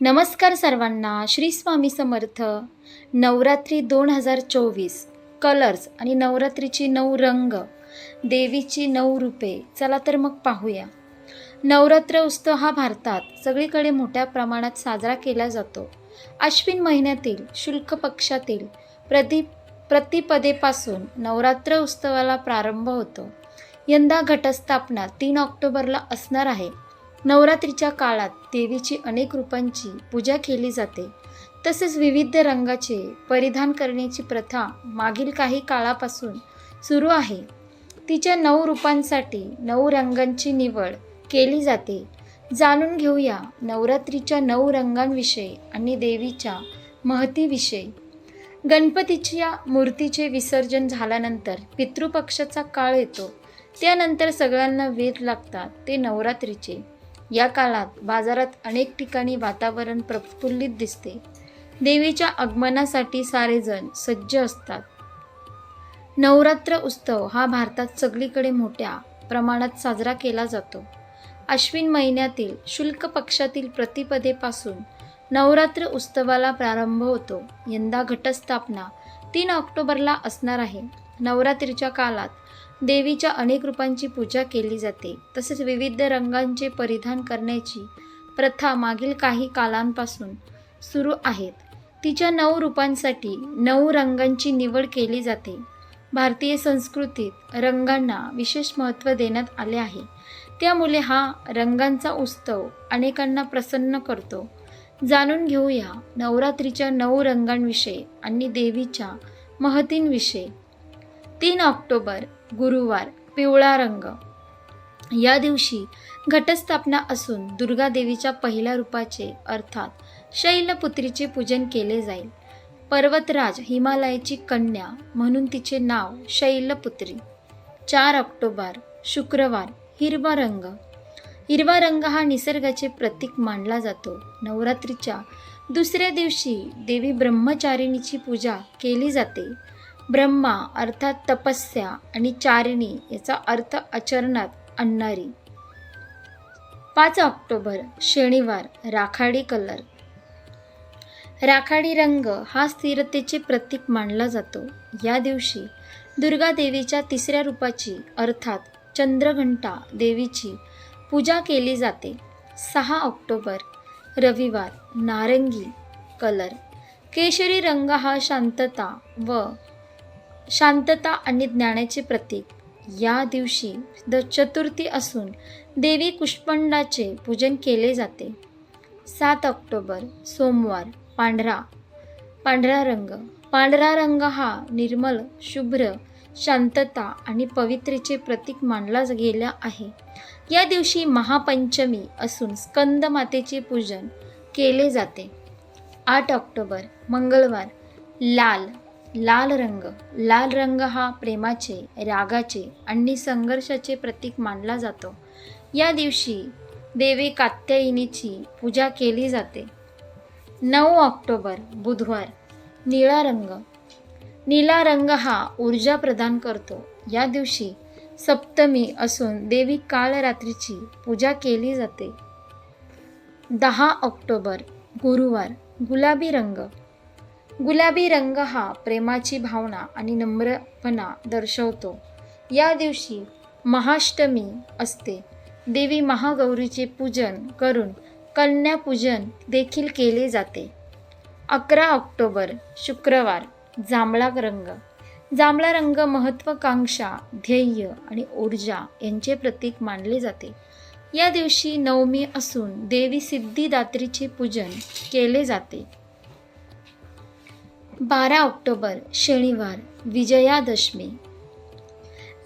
नमस्कार सर्वांना श्री स्वामी समर्थ. नवरात्री दोन हजार चोवीस. कलर्स आणि नवरात्रीची नऊ रंग देवीची नऊ रूपे. चला तर मग पाहूया. नवरात्र उत्सव हा भारतात सगळीकडे मोठ्या प्रमाणात साजरा केला जातो. अश्विन महिन्यातील शुल्क पक्षातील प्रति प्रतिपदेपासून नवरात्र उत्सवाला प्रारंभ होतो. यंदा घटस्थापना तीन ऑक्टोबरला असणार आहे. नवरात्रीच्या काळात देवीची अनेक रूपांची पूजा केली जाते. तसेच विविध रंगाचे परिधान करण्याची प्रथा मागील काही काळापासून सुरू आहे. तिच्या नऊ रूपांसाठी नऊ रंगांची निवड केली जाते. जाणून घेऊया नवरात्रीच्या नऊ रंगांविषयी आणि देवीच्या महतीविषयी. गणपतीच्या मूर्तीचे विसर्जन झाल्यानंतर पितृपक्षाचा काळ येतो. त्यानंतर सगळ्यांना वेध लागतात ते नवरात्रीचे. या काळात बाजारात अनेक ठिकाणी वातावरण प्रफुल्लित दिसते. देवीच्या आगमनासाठी सारेजण सज्ज असतात. नवरात्र उत्सव हा भारतात सगळीकडे मोठ्या प्रमाणात साजरा केला जातो. अश्विन महिन्यातील शुल्क पक्षातील प्रतिपदेपासून नवरात्र उत्सवाला प्रारंभ होतो. यंदा घटस्थापना तीन ऑक्टोबरला असणार आहे. नवरात्रीच्या काळात देवीच्या अनेक रूपांची पूजा केली जाते. तसेच विविध रंगांचे परिधान करण्याची प्रथा मागील काही कालांपासून सुरू आहेत. तिच्या नऊ रूपांसाठी नऊ रंगांची निवड केली जाते. भारतीय संस्कृतीत रंगांना विशेष महत्त्व देण्यात आले आहे. त्यामुळे हा रंगांचा उत्सव अनेकांना प्रसन्न करतो. जाणून घेऊया नवरात्रीच्या नऊ रंगांविषयी आणि देवीच्या महतींविषयी. तीन ऑक्टोबर गुरुवार पिवळा रंग. या दिवशी घटस्थापना असून दुर्गा देवीच्या पहिल्या रूपाचे अर्थात शैलपुत्रीचे पूजन केले जाईल. पर्वतराज हिमालयाची कन्या म्हणून तिचे नाव शैलपुत्री. चार ऑक्टोबर शुक्रवार हिरवा रंग. हिरवा रंग हा निसर्गाचे प्रतीक मानला जातो. नवरात्रीच्या दुसऱ्या दिवशी देवी ब्रह्मचारिणीची पूजा केली जाते. ब्रह्मा अर्थात तपस्या आणि चारिणी याचा अर्थ आचरणात आणणारी. पाच ऑक्टोबर शनिवार राखाडी कलर. राखाडी रंग हा स्थिरतेचे प्रतीक मानला जातो. या दिवशी दुर्गा देवीच्या तिसऱ्या रूपाची अर्थात चंद्रघंटा देवीची पूजा केली जाते. सहा ऑक्टोबर रविवार नारंगी कलर. केशरी रंग हा शांतता व शांतता आणि ज्ञानाचे प्रतीक. या दिवशी द चतुर्थी असून देवी कुष्पंडाचे पूजन केले जाते. सात ऑक्टोबर सोमवार पांढरा पांढरा रंग. पांढरा रंग हा निर्मल शुभ्र शांतता आणि पवित्रेचे प्रतीक मानला गेला आहे. या दिवशी महापंचमी असून स्कंद मातेचे पूजन केले जाते. आठ ऑक्टोबर मंगळवार लाल. लाल रंग. लाल रंग हा प्रेमाचे रागाचे आणि संघर्षाचे प्रतीक मानला जातो. या दिवशी देवी कात्यायनीची पूजा केली जाते. नऊ ऑक्टोबर बुधवार. निळा रंग. निळा रंग हा ऊर्जा प्रदान करतो. या दिवशी सप्तमी असून देवी काळरात्रीची पूजा केली जाते. दहा ऑक्टोबर गुरुवार. गुलाबी रंग. गुलाबी रंग हा प्रेमाची भावना आणि नम्रपणा दर्शवतो. या दिवशी महाष्टमी असते. देवी महागौरीचे पूजन करून कन्यापूजन देखील केले जाते. अकरा ऑक्टोबर शुक्रवार जांभळा रंग. जांभळा रंग महत्त्वाकांक्षा ध्येय आणि ऊर्जा यांचे प्रतीक मानले जाते. या दिवशी नवमी असून देवी सिद्धिदात्रीचे पूजन केले जाते. बारा ऑक्टोबर शनिवार विजयादशमी.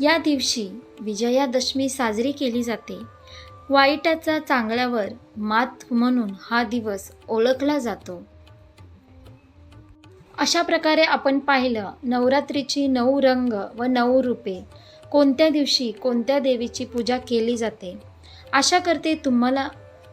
या दिवशी विजयादशमी साजरी केली जाते. वाईटाचा चांगल्यावर मात म्हणून हा दिवस ओळखला जातो. अशा प्रकारे आपण पाहिलं नवरात्रीची नऊ रंग व नऊ रूपे कोणत्या दिवशी कोणत्या देवीची पूजा केली जाते? आशा करते तुम्हाला